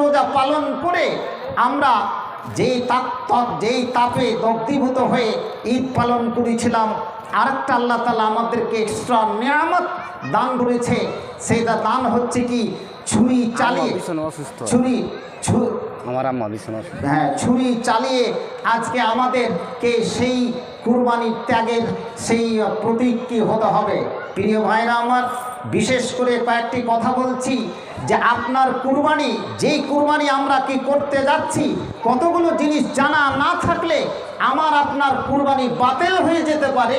রোজা পালন করে আমরা যেই তাপ যেই তাপে দগ্ধীভূত হয়ে ঈদ পালন করেছিলাম আরেকটা আল্লাহ তালা আমাদেরকে এক্সট্রা নিয়ামত দান করেছে। সেইটা দান হচ্ছে কি? ছুরি চালিয়ে ছুরি আমার আম্মা হ্যাঁ ছুরি চালিয়ে আজকে আমাদেরকে সেই কুরবানির ত্যাগের সেই প্রতীক কি হতে হবে। প্রিয় ভাইরা আমার বিশেষ করে কয়েকটি কথা বলছি যে আপনার কুরবানি, যেই কুরবানি আমরা কি করতে যাচ্ছি, কতগুলো জিনিস জানা না থাকলে আমার আপনার কুরবানি বাতিল হয়ে যেতে পারে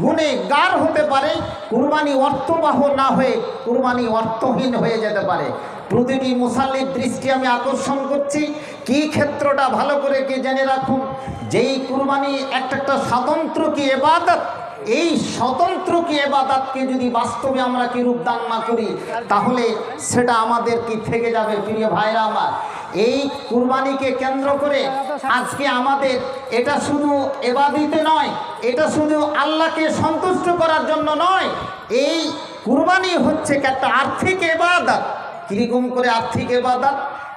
গুণে গার হতে পারে, কুরবানি অর্থবাহ না হয়ে কুরবানি অর্থহীন হয়ে যেতে পারে। প্রতিটি মুসাল্লির দৃষ্টি আমি আকর্ষণ করছি, কি ক্ষেত্রটা ভালো করে কি জেনে রাখুন? যেই কুরবানি একটা একটা স্বতন্ত্র কি এবাদত এই স্বতন্ত্র কি এবাদতকে যদি বাস্তবে আমরা কি রূপদান না করি, তাহলে সেটা আমাদের কি থেকে যাবে, প্রিয় ভাইরা আমার? এই কুরবানিকে কেন্দ্র করে আজকে আমাদের এটা শুধু এবাদিতে নয়, এটা শুধু আল্লাহকে সন্তুষ্ট করার জন্য নয়, এই কুরবানি হচ্ছে একটা আর্থিক এবাদত। কীরকম করে আর্থিক এবাদত?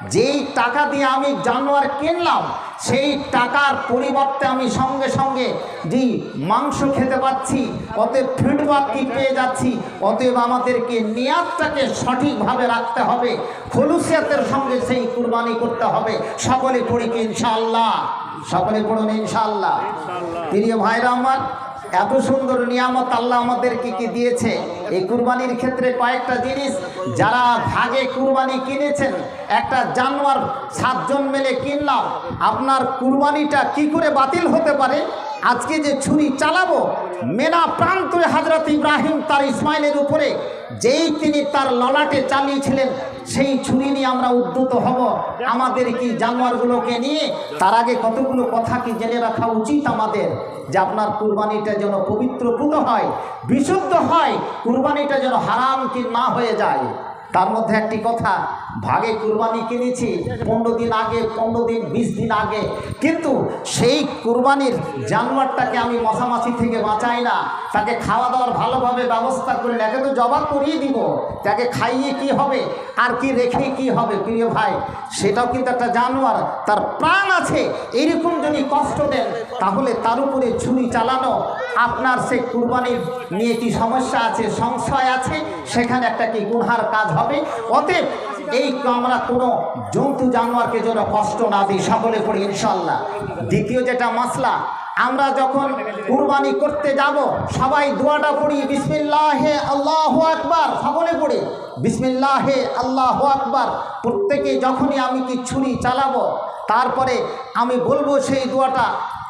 যেই টাকা দিয়ে আমি জানোয়ার কিনলাম সেই টাকার পরিবর্তে আমি সঙ্গে সঙ্গে যে মাংস খেতে পাচ্ছি অতএব ফিডব্যাক কি পেয়ে যাচ্ছি অতএব আমাদেরকে নিয়াতটাকে সঠিকভাবে রাখতে হবে খলুসিয়াতের সঙ্গে সেই কুরবানি করতে হবে। সকলে পড়ি কি ইনশাআল্লাহ? সকলে পড়ুন ইনশাআল্লাহ। প্রিয় ভাইরা আমার এত সুন্দর নিয়ামত আল্লাহ আমাদেরকে কি দিয়েছে? এই কুরবানির ক্ষেত্রে কয়েকটা জিনিস, যারা ভাগে কুরবানি কিনেছেন, একটা জানোয়ার সাতজন মেলে কিনলাম, আপনার কুরবানিটা কি করে বাতিল হতে পারে? আজকে যে ছুরি চালাবো, মেনা প্রান্তরে হাজরত ইব্রাহিম তার ইসমাইলের উপরে, যেই তিনি তার ললাটে চালিয়েছিলেন, সেই ছুরি নিয়ে আমরা উদ্যত হব। আমাদের কি জানোয়ারগুলোকে নিয়ে? তার আগে কতগুলো কথা কি জেনে রাখা উচিত আমাদের? যে আপনার কুরবানিটা যেন পবিত্রপুত হয়, বিশুদ্ধ হয়, কুরবানিটা যেন হারাম কি না হয়ে যায়? তার মধ্যে একটি কথা, ভাগে কুরবানি কিনেছি পনেরো দিন আগে, পনেরো দিন, বিশ দিন আগে। কিন্তু সেই কুরবানির জানোয়ারটাকে আমি মশামাছি থেকে বাঁচাই না। তাকে খাওয়া দাওয়ার ভালোভাবে ব্যবস্থা করে একে তো জবাব করিয়ে দিব। তাকে খাইয়ে কি হবে? আর কি রেখে কি হবে, প্রিয় ভাই? সেটাও কিন্তু একটা জানোয়ার, তার প্রাণ আছে। এইরকম যদি কষ্ট দেন, তাহলে তার উপরে ছুরি চালানো, আপনার সে কুরবানির নিয়ে কি সমস্যা আছে, সংশয় আছে? সেখানে একটা কি গুনহার কাজ হবে। অতএব এই আমরা কোনো জন্তু জানোয়ারকে যেন কষ্ট না দিই, সকলে পড়ি ইনশাল্লাহ দ্বিতীয় যেটা মশলা আমরা যখন কুরবানি করতে যাব, সবাই দোয়াটা পড়ি, বিসমিল্লাহে আল্লাহ আকবার, সকলে পড়ি, বিসমিল্লাহে আল্লাহ আকবার। প্রত্যেকে যখনই আমি কি ছুরি চালাবো, তারপরে আমি বলব সেই দোয়াটা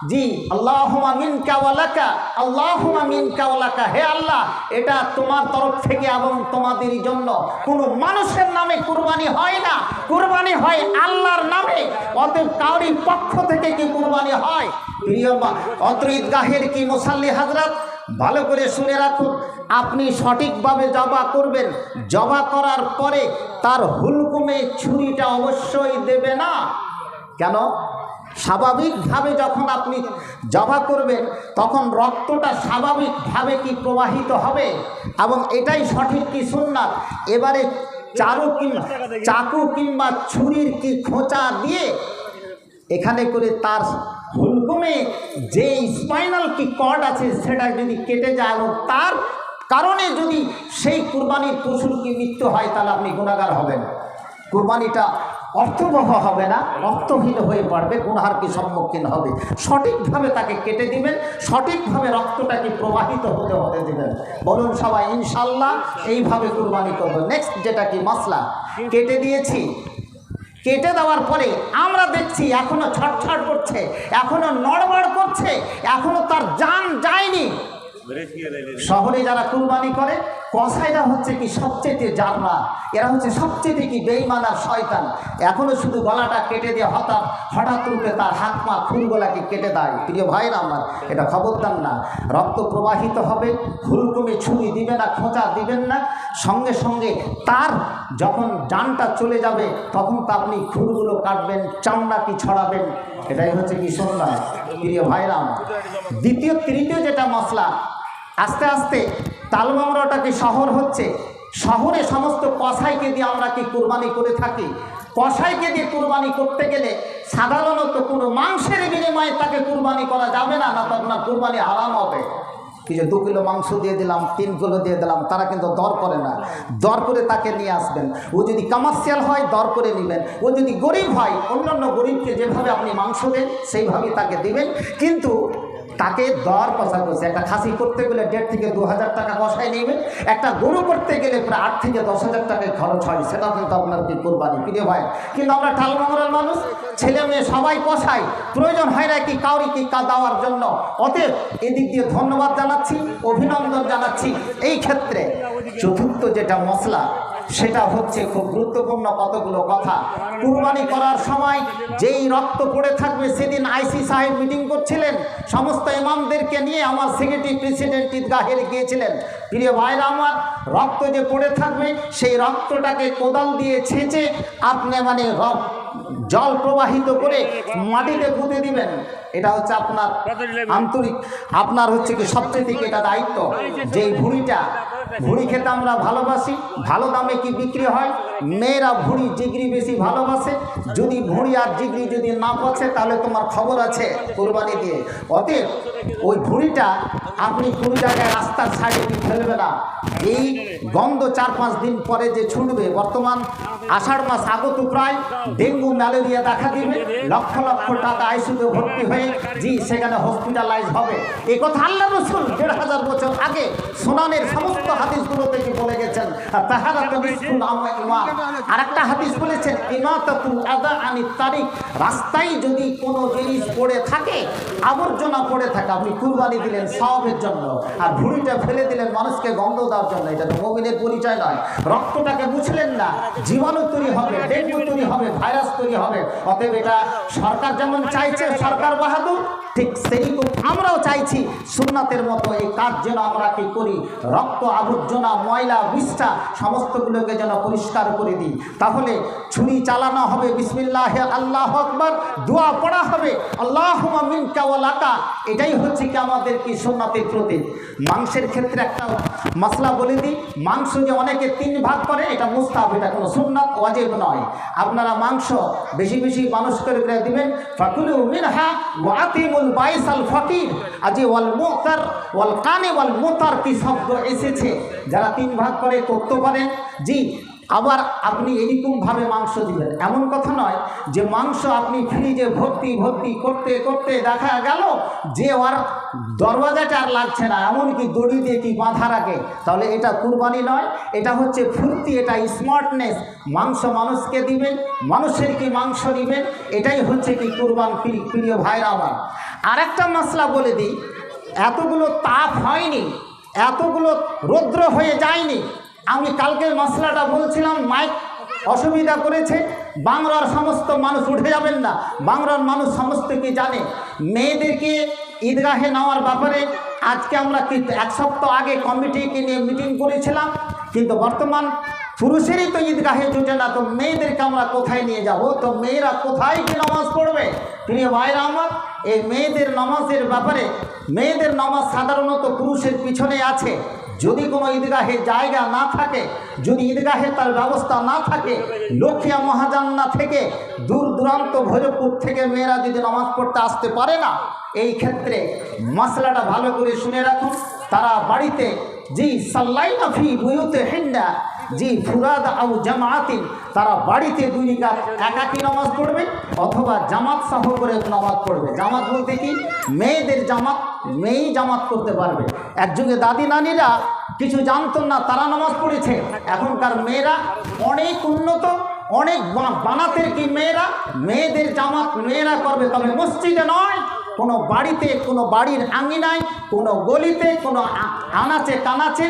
জি। আল্লাহুমা মিন কাওয়ালাকা আল্লাহুমা মিন কাওয়ালাকা হে আল্লাহ, এটা তোমার তরফ থেকে এবং তোমাদেরই জন্য কোনো মানুষের নামে কুরবানি হয় না। কুরবানি হয় আল্লাহর নামে। অতএব কাউরির পক্ষ থেকে কি কুরবানি হয়? প্রিয় অত্র ঈদগাহের কি মুসাল্লি হাজরাত ভালো করে শুনে রাখুন, আপনি সঠিকভাবে জবা করবেন। জবা করার পরে তার হুলকুমে ছুরিটা অবশ্যই দেবে না। কেন? স্বাভাবিকভাবে যখন আপনি জবা করবেন, তখন রক্তটা স্বাভাবিকভাবে কি প্রবাহিত হবে? এবং এটাই সঠিক কি সুন্নাত? এবারে চারু কিংবা চাকু কিংবা ছুরির কি খোঁচা দিয়ে এখানে করে তার হুলকুমে যে স্পাইনাল কি কর্ড আছে, সেটা যদি কেটে যায় এবং তার কারণে যদি সেই কুরবানির পশুর কি মৃত্যু হয়, তাহলে আপনি গুণাগার হবেন। কুরবানিটা অর্থবহ হবে না অর্থহীন হয়ে পড়বে গুনহার কি সম্মুখীন হবে? সঠিকভাবে তাকে কেটে দিবেন সঠিকভাবে রক্তটাকে প্রবাহিত হতে হতে দিবেন? বলুন সবাই ইনশাল্লাহ এইভাবে কুরবানি করব। নেক্সট যেটা কি মশলা কেটে দিয়েছি। কেটে দেওয়ার পরে আমরা দেখছি এখনও ছটছট করছে এখনও নড়বড় করছে এখনও তার জান যায়নি। শহরে যারা কুরবানি করে কসাইরা হচ্ছে কি সবচেয়ে জাররা। এরা হচ্ছে সবচেয়ে কি বেইমান আর শয়তান। এখনও শুধু গলাটা কেটে দিয়ে হঠাৎ হঠাৎ রূপে তার হাত পা খুরগোলাকে কেটে দেয়। প্রিয় ভাই না আমার, এটা খবরদার না। রক্ত প্রবাহিত হবে, হুলকুমে ছুরি দিবে না, খোঁচা দিবেন না। সঙ্গে সঙ্গে তার যখন জানটা চলে যাবে, তখন তো আপনি খুরগুলো কাটবেন চামড়া কি ছড়াবেন। এটাই হচ্ছে কি সন্ধ্যা প্রিয় ভাইরা দ্বিতীয়, তৃতীয় যেটা মশলা আস্তে আস্তে তালমামরাটা কি শহর হচ্ছে? শহরে সমস্ত কসাইকে দিয়ে আমরা কি কোরবানি করে থাকি? কসাইকে দিয়ে কুরবানি করতে গেলে সাধারণত কোনো মাংসের বিনিময়ে তাকে কুরবানি করা যাবে না না তো আপনার কুরবানি হারাম হবে। কিছু দু কিলো মাংস দিয়ে দিলাম, তিন কিলো দিয়ে দিলাম, তারা কিন্তু দর করে না। দর করে তাকে নিয়ে আসবেন। ও যদি কমার্শিয়াল হয়, দর করে নেবেন। ও যদি গরিব হয়, অন্যান্য গরিবকে যেভাবে আপনি মাংস দেন, সেইভাবেই তাকে দিবেন। কিন্তু তাকে দর কষা করছে। একটা খাসি করতে গেলে দেড় থেকে দু হাজার টাকা কষায় নেবে, একটা গরু করতে গেলে প্রায় আট থেকে দশ হাজার টাকায় খরচ হয়। সেটা কিন্তু আপনার কি কোরবানি। কিনে ভাই? কিন্তু আমরা টালমঙ্গলের মানুষ ছেলে মেয়ে সবাই কষাই প্রয়োজন হয় না কি কাউরি কি কা দেওয়ার জন্য। অতএব এদিক দিয়ে ধন্যবাদ জানাচ্ছি, অভিনন্দন জানাচ্ছি। এই ক্ষেত্রে চতুর্থ যেটা মশলা, সেটা হচ্ছে খুব গুরুত্বপূর্ণ কতগুলো কথা। কুরবানি করার সময় যেই রক্ত পড়ে থাকবে, সেদিন আইসি সাহেব মিটিং করছিলেন। সমস্ত ইমামদেরকে নিয়ে আমার সেক্রেটারি প্রেসিডেন্ট ঈদগাহের গিয়েছিলেন। প্রিয় ভাইরা আমার, রক্ত যে পড়ে থাকবে, সেই রক্তটাকে কোদাল দিয়ে ছেঁচে আপনি মানে রক জল প্রবাহিত করে মাটিতে পুঁতে দিবেন। এটা হচ্ছে আপনার আন্তরিক, আপনার হচ্ছে কি সবচেয়ে থেকে এটা দায়িত্ব। যে ভুড়িটা, ভুড়ি খেতে আমরা ভালোবাসি, ভালো দামে কি বিক্রি হয়? মেয়েরা ভুড়ি, জিগরি বেশি ভালোবাসে। যদি ভুড়ি আর জিগরি যদি না পচে, তাহলে তোমার খবর আছে কোরবানি দিয়ে। অতএব ওই ভুড়িটা আপনি কোনো জায়গায় রাস্তার সাইডে ফেলবে না। এই গন্ধ চার পাঁচ দিন পরে যে ছুটবে, বর্তমান আষাঢ় মাস আগত প্রায় ডেঙ্গু ম্যালেরিয়া দেখা দিবে। লক্ষ লক্ষ টাকা আইসিউতে ভর্তি হয়ে জি সেখানে হসপিটালাইজ হবে। এ কথা আল্লাহ রসুল দেড় হাজার আগে সোনানের সমস্ত হাদিসগুলো থেকে বলে গেছেন। আর একটা হাদিস বলেছেন ইমাতাতুল আদা আনি তারিখ রাস্তায় যদি কোনো জিনিস পড়ে থাকে, আবর্জনা পড়ে থাকে, আপনি কুরবানি দিলেন সবের জন্য, আর ভুড়িটা ফেলে দিলেন মানুষকে গন্ধ দেওয়ার জন্য, এটা তো মোবিনের পরিচয় নয়। রক্তটাকে বুঝলেন না, জীবাণু তৈরি হবে, ডেঙ্গু তৈরি হবে, ভাইরাস তৈরি হবে। অতএব এটা সরকার যেমন চাইছে, সরকার বাহাদুর, ঠিক সেইরকম আমরাও চাইছি সুন্নাতের মতো এই কাজ যেন আমরা কি করি? রক্ত, আবর্জনা, ময়লা, বিষ্ঠা, সমস্তগুলোকে যেন পরিষ্কার করে দিই। তাহলে ছুরি চালানো হবে, বিসমিল্লাহ আল্লাহ আকবর, দোয়া পড়া হবে আল্লাহ মিন এটাই হচ্ছে কি আমাদের কি সুন্নাতের প্রতীক। মাংসের ক্ষেত্রে একটা মশলা বলে দিই, মাংস যে অনেকে তিন ভাগ করে, এটা মুস্তাব এটা কোনো সুন্নাত, ওয়াজিব নয়। আপনারা মাংস বেশি বেশি মানুষ করে দিবেন, ফাকুলু মিনহা ওয়া আতিমুল বাইসাল ফকির আজি ওয়াল মুতার ওয়াল কানে ওয়াল মুতার কি শব্দ এসেছে। যারা তিন ভাগ করে করতে পারেন জি আবার আপনি এরকমভাবে মাংস দিলেন। এমন কথা নয় যে মাংস আপনি ফ্রিজে ভর্তি ভর্তি করতে করতে দেখা গেল যে ওর দরওয়াজাটা আর লাগছে না, এমনকি দড়ি দিয়ে কি বাঁধা রাখে। তাহলে এটা কুরবানি নয়, এটা হচ্ছে ফুর্তি, এটা স্মার্টনেস। মাংস মানুষকে দিবেন, মানুষের কি মাংস দিবেন, এটাই হচ্ছে কি কুরবান প্রি- প্রিয় ভাইরা আমার। আর একটা মশলা বলে দিই, এতগুলো তাপ হয়নি, এতগুলো রৌদ্র হয়ে যায়নি আমি কালকে মশলাটা বলছিলাম, মাইক অসুবিধা করেছে, বাংলার সমস্ত মানুষ উঠে যাবেন না। বাংলার মানুষ সমস্ত কি জানে? মেয়েদেরকে ঈদগাহে নেওয়ার ব্যাপারে আজকে আমরা এক সপ্তাহ আগে কমিটিকে নিয়ে মিটিং করেছিলাম, কিন্তু বর্তমান পুরুষেরই তো ঈদগাহে জুটে না, তো মেয়েদেরকে আমরা কোথায় নিয়ে যাব? তো মেয়েরা কোথায় কি নামাজ পড়বে? প্রিয় ভাইরা আমার, এই মেয়েদের নামাজের ব্যাপারে, মেয়েদের নামাজ সাধারণত পুরুষের পিছনে আছে। যদি কোনো ঈদগাহে জায়গা না থাকে, যদি ঈদগাহে তার ব্যবস্থা না থাকে, লক্ষ্মীয়া মহাজান্না থেকে দূর দূরান্ত ভৈরবপুর থেকে মেয়েরা যদি নামাজ পড়তে আসতে পারে না, এই ক্ষেত্রে মশলাটা ভালো করে শুনে রাখুন। তারা বাড়িতে জি সাল্লাই ফি বুয়ুতে হিন্ডা জি, ফুরাদ আউ জামাতিন তারা বাড়িতে দুই রাকাত একাকি নামাজ পড়বে অথবা জামাত সহ করে নামাজ পড়বে। জামাত বলতে কি? মেয়েদের জামাত, মেয়েই জামাত করতে পারবে। এক যুগে দাদি নানিরা কিছু জানতো না, তারা নামাজ পড়েছে। এখনকার মেয়েরা অনেক উন্নত, অনেক বানাতের কি মেয়েরা? মেয়েদের জামাত মেয়েরা করবে, তবে মসজিদে নয়। কোনো বাড়িতে, কোনো বাড়ির আঙিনায়, কোনো গলিতে, কোনো আনাচে কানাচে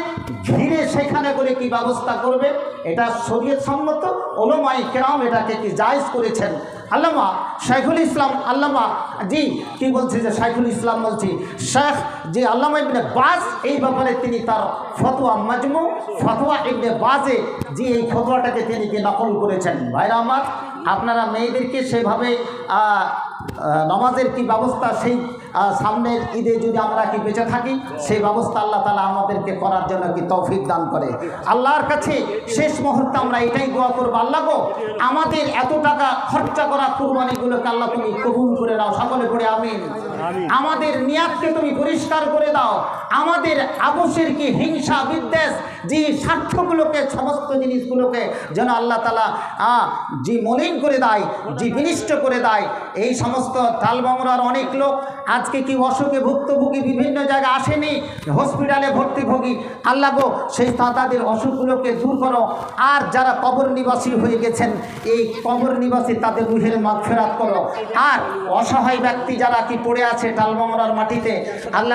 ঘিরে সেখানে করে কি ব্যবস্থা করবে? এটা শরীর সম্মত ওলমাই কেরাম এটাকে কি জায়েজ করেছেন। আল্লামা শাইখুল ইসলাম, আল্লামা জি, কি বলছে যে শাইখুল ইসলাম বলছি শেখ যে আল্লামা ইবনে বাজ, এই ব্যাপারে তিনি তার ফতোয়া মাজমু, ফতোয়া ইবনে বাজে যে এই ফতোয়াটাকে তিনি কি নকল করেছেন। ভাইরা আমার, আপনারা মেয়েদেরকে সেভাবে নামাজের কি ব্যবস্থা সেই সামনের ঈদে যদি আমরা কি বেঁচে থাকি সেই ব্যবস্থা আল্লাহ তালা আমাদেরকে করার জন্য কি তৌফিক দান করে। আল্লাহর কাছে শেষ মুহূর্তে আমরা এটাই দোয়া করব আল্লাহ গো আমাদের এত টাকা খরচা করা কুরবানিগুলোকে আল্লাহ তুমি কবুল করে দাও সকলে করে আমিন। আমাদের নিয়াতকে তুমি পরিষ্কার করে দাও। আমাদের আবশ্যের কি হিংসা, বিদ্বেষ, যে স্বার্থগুলোকে, সমস্ত জিনিসগুলোকে যেন আল্লাহ তালা যে মলিন করে দেয়, যে বিনিষ্ট করে দেয়, এই সমস্ত তালবামরার অনেক লোক আজকে কি অসুখে ভুক্তভোগী বিভিন্ন জায়গায় আসেনি, হসপিটালে ভর্তিভোগী, আল্লাহ গো, সেই তাদের অসুখগুলোকে দূর করো। আর যারা কবর নিবাসী হয়ে গেছেন, এই কবর নিবাসী তাদের রুহের মাগ ফেরাত করো। আর অসহায় ব্যক্তি যারা কি পড়ে আছে তালবামরার মাটিতে, আল্লাহ